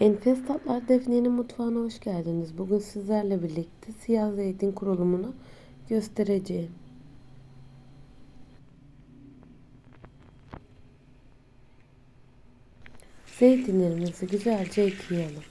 Enfes Tatlar Defne'nin mutfağına hoş geldiniz. Bugün sizlerle birlikte siyah zeytin kurulumunu göstereceğim. Zeytinlerimizi güzelce ekleyelim.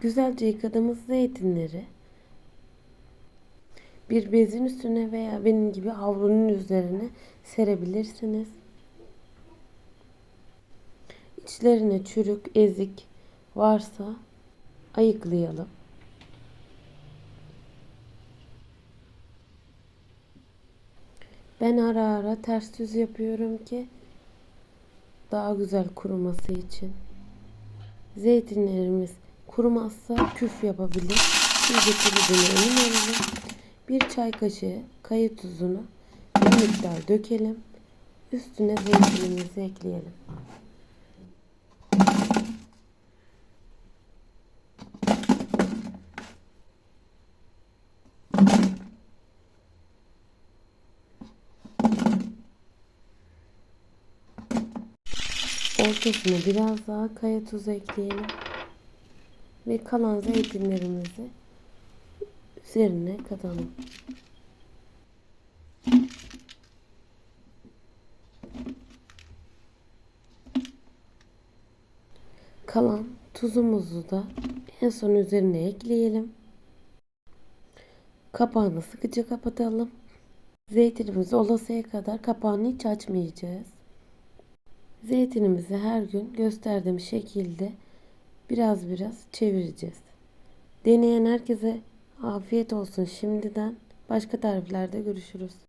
Güzelce yıkadığımız zeytinleri bir bezin üstüne veya benim gibi havlunun üzerine serebilirsiniz. İçlerine çürük, ezik varsa ayıklayalım. Ben ara ara ters düz yapıyorum ki daha güzel kuruması için. Zeytinlerimiz kurumazsa küf yapabilir. İyice kuruluğuna emin olalım. Bir çay kaşığı kayı tuzunu bir miktar dökelim. Üstüne zeytinimizi ekleyelim. Ortasına biraz daha kaya tuzu ekleyelim. Ve kalan zeytinlerimizi üzerine katalım. Kalan tuzumuzu da en son üzerine ekleyelim. Kapağını sıkıca kapatalım. Zeytinimizi olasıya kadar kapağını hiç açmayacağız. Zeytinimizi her gün gösterdiğim şekilde biraz biraz çevireceğiz. Deneyen herkese afiyet olsun şimdiden. Başka tariflerde görüşürüz.